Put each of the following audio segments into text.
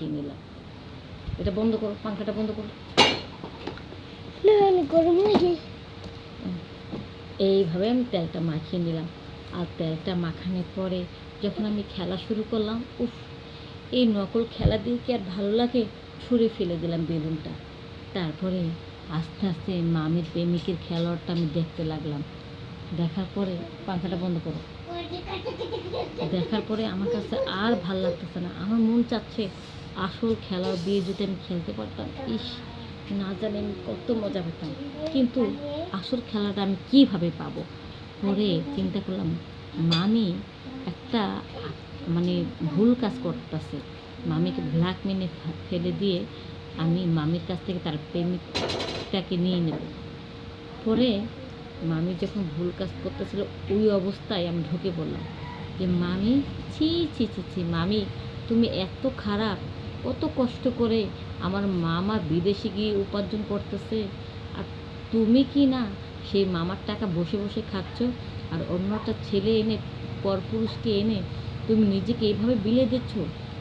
মাখিয়ে নিলাম। এটা বন্ধ করো পাঙ্খাটা বন্ধ করো। গরম লাগে এইভাবে আমি তেলটা মাখিয়ে নিলাম। আর তেলটা মাখানোর পরে যখন আমি খেলা শুরু করলাম উফ এই নকল খেলা দিয়ে কি আর ভালো লাগে? ছুঁড়ে ফেলে দিলাম বেলুনটা। তারপরে আস্তে আস্তে মামির প্রেমিকের খেলোয়াড়টা আমি দেখতে লাগলাম। দেখার পরে পাখাটা বন্ধ করো। দেখার পরে আমার কাছে আর ভালো লাগতেছে না। আমার মন চাচ্ছে আসল খেলা দিয়ে যদি আমি খেলতে পারতাম, ইস, না জানি আমি কত মজা পেতাম। কিন্তু আসল খেলাটা আমি কীভাবে পাবো? পরে চিন্তা করলাম, মামি, একটা মানে ভুল কাজ করতেছে। মামিকে ব্ল্যাক মেনে ফেলে দিয়ে আমি মামির কাছ থেকে তার প্রেমিকটাকে নিয়ে নেব। পরে মামি যখন ভুল কাজ করতেছিল, ওই অবস্থায় আমি ঢুকে পড়লাম যে, মামি, ছি ছি ছি ছি, মামি, তুমি এত খারাপ কত কষ্ট করে আমার মামা বিদেশে গিয়ে উপার্জন করতেছে। আর তুমি কি না সেই মামার টাকা বসে বসে খাচ্ছ আর অন্যটা ছেলে এনে, পরপুরুষকে এনে তুমি নিজেকে এইভাবে বিলে দিচ্ছ?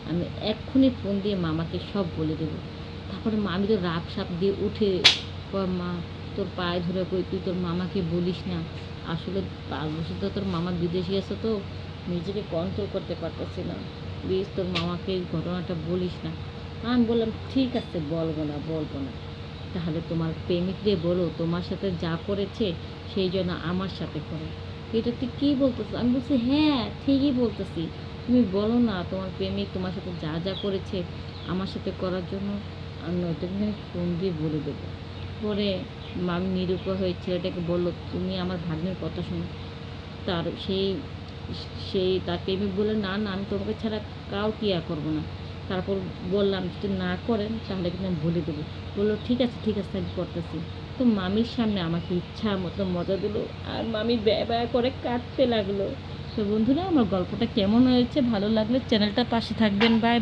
আমি এক্ষুনি ফোন দিয়ে মামাকে সব বলে দেবো। তারপরে মামি তো রাগ সাপ দিয়ে উঠে মা, তোর পায়ে ধরে কই, তুই তোর মামাকে বলিস না। আসলে পাঁচ বছর তো তোর মামা বিদেশে আছে তো, নিজেকে কন্ট্রোল করতে পারতেছি না। প্লিজ তোর মামাকে এই ঘটনাটা বলিস না। আমি বললাম, ঠিক আছে, বলব না বলব না। তাহলে তোমার প্রেমিকরে বলো, তোমার সাথে যা করেছে সেই জন্য আমার সাথে করে। এটা তুই কী বলতেছো আমি বলছি হ্যাঁ ঠিকই বলতেছি। তুমি বলো না, তোমার প্রেমিক তোমার সাথে যা যা করেছে আমার সাথে করার জন্য আমি নয়তো ফোন দিয়ে বলে দেবো। পরে আমি নিরুপায় হয়ে ছেলেটাকে বলল, তুমি আমার ভাগ্নের কথা শোনো। তার সেই সেই তার প্রেমিক বলে না না, আমি তোমাকে ছাড়া কাউ কি আর করব না। তারপর বললাম, যদি না করেন, তাহলে কিন্তু আমি বলে দেবো। বলল, ঠিক আছে ঠিক আছে, আমি করতেছি। তো মামির সামনে আমাকে ইচ্ছা মতো মজা দিলো, আর মামি ব্যয় ব্যয় করে কাটতে লাগল। তো বন্ধুরা, আমার গল্পটা কেমন হয়েছে, ভালো লাগলে চ্যানেলটা পাশে থাকবেন। বাই।